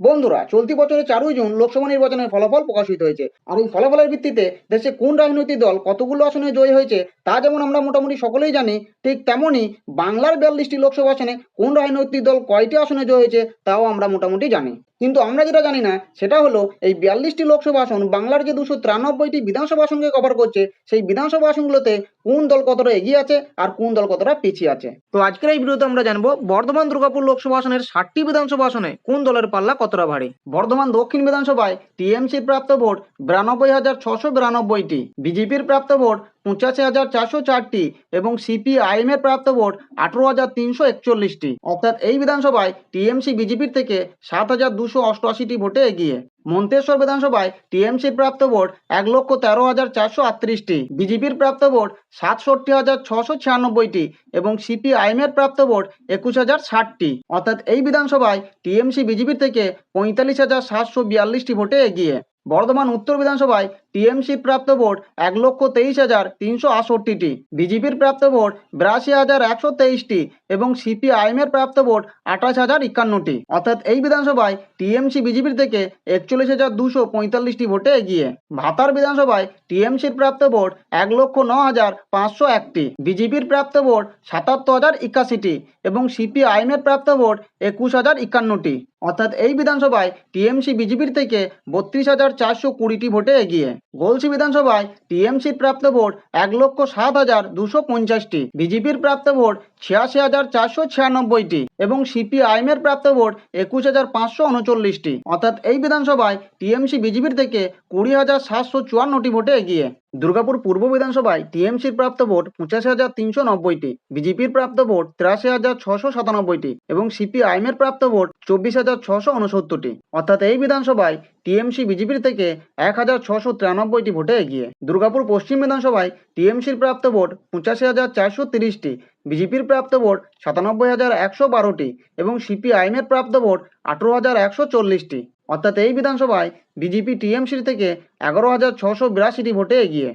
বন্ধুরা, চলতি বছরের চারই জুন লোকসভা নির্বাচনের ফলাফল প্রকাশিত হয়েছে। আর এই ফলাফলের ভিত্তিতে দেশে কোন রাজনৈতিক দল কতগুলো আসনে জয়ী হয়েছে, তা যেমন আমরা মোটামুটি সকলেই জানি, ঠিক তেমনই বাংলার বিয়াল্লিশটি লোকসভা আসনে কোন রাজনৈতিক দল কয়টি আসনে জয় হয়েছে, তাও আমরা মোটামুটি জানি। কিন্তু আমরা যেটা জানি না, সেটা হলো এই বিয়াল্লিশটি লোকসভা আসন বাংলার যে দুশো তিরানব্বইটি বিধানসভা আসনকে কভার করছে, সেই বিধানসভা আসনগুলোতে কোন দল কতটা এগিয়ে আছে আর কোন দল কতটা পিছিয়ে আছে? তো আজকের এই ভিডিওতে আমরা জানব বর্ধমান দুর্গাপুর লোকসভা আসনের ষাটটি বিধানসভা আসনে কোন দলের পাল্লা কতটা ভারী? বর্ধমান দক্ষিণ বিধানসভায় টিএমসির প্রাপ্ত ভোট বিরানব্বই হাজার ছশো বিরানব্বইটি, বিজেপির প্রাপ্ত ভোট পঁচাশি হাজার চারশো চারটি এবং সিপিআইএম এর প্রাপ্ত ভোট আঠারো হাজার তিনশো একচল্লিশটি। অর্থাৎ এই বিধানসভায় টিএমসি বিজেপির থেকে সাত হাজার দুশো অষ্টআশিটি ভোটে এগিয়ে। মন্তেশ্বর বিধানসভায় টিএমসির প্রাপ্ত ভোট এক লক্ষ তেরো হাজার চারশো আটত্রিশটি। বিজেপির প্রাপ্ত ভোট সাতষট্টি হাজার ছশো ছিয়ানব্বইটি এবং সিপিআইএম এর প্রাপ্ত ভোট একুশ হাজার ষাটটি। অর্থাৎ এই বিধানসভায় টিএমসি বিজেপির থেকে পঁয়তাল্লিশ হাজার সাতশো বিয়াল্লিশটি ভোটে এগিয়ে। বর্ধমান উত্তর বিধানসভায় টিএমসির প্রাপ্ত ভোট এক লক্ষ তেইশ হাজার তিনশো আটষট্টিটি। বিজেপির প্রাপ্ত ভোট বিরাশি হাজার একশো তেইশটি এবং সিপিআইএম এর প্রাপ্ত ভোট আঠাশ হাজার একান্নটি। অর্থাৎ এই বিধানসভায় টিএমসি বিজেপির থেকে একচল্লিশ হাজার দুশো পঁয়তাল্লিশটি ভোটে এগিয়ে। ভাতার বিধানসভায় টিএমসির প্রাপ্ত ভোট এক লক্ষ ন হাজার পাঁচশো একটি। বিজেপির প্রাপ্ত ভোট সাতাত্তর হাজার একাশিটি এবং সিপিআইএম এর প্রাপ্ত ভোট একুশ হাজার একান্নটি। অর্থাৎ এই বিধানসভায় টিএমসি বিজেপির থেকে বত্রিশ হাজার চারশো কুড়িটি ভোটে এগিয়ে। গলসি বিধানসভায় টিএমসির প্রাপ্ত ভোট এক লক্ষ সাত হাজার দুশো পঞ্চাশটি, বিজেপির প্রাপ্ত ভোট ছিয়াশি হাজার চারশো ছিয়ানব্বইটি এবং সিপিআইএম এর প্রাপ্ত ভোট একুশ হাজার পাঁচশো উনচল্লিশটি। অর্থাৎ এই বিধানসভায় টিএমসি বিজেপির থেকে কুড়ি হাজার সাতশো চুয়ান্নটি ভোটে এগিয়ে। দুর্গাপুর পূর্ব বিধানসভায় টিএমসির প্রাপ্ত ভোট পঁচাশি হাজার তিনশো নব্বইটি, বিজেপির প্রাপ্ত ভোট তিরাশি হাজার ছশো সাতানব্বইটি এবং সিপিআইএম এর প্রাপ্ত ভোট চব্বিশ হাজার ছশো উনসত্তরটি। অর্থাৎ এই বিধানসভায় টিএমসি বিজেপির থেকে এক হাজার ছশো তিরানব্বইটি ভোটে এগিয়ে। দুর্গাপুর পশ্চিম বিধানসভায় টিএমসির প্রাপ্ত ভোট পঁচাশি হাজার চারশো তিরিশটি, বিজেপির প্রাপ্ত ভোট সাতানব্বই হাজার একশো বারোটি এবং সিপিআইএম এর প্রাপ্ত ভোট আঠেরো হাজার একশো চল্লিশটি। অর্থাৎ এই বিধানসভায় বিজেপি টিএমসির থেকে এগারো হাজার ছশো বিরাশিটি ভোটে এগিয়ে।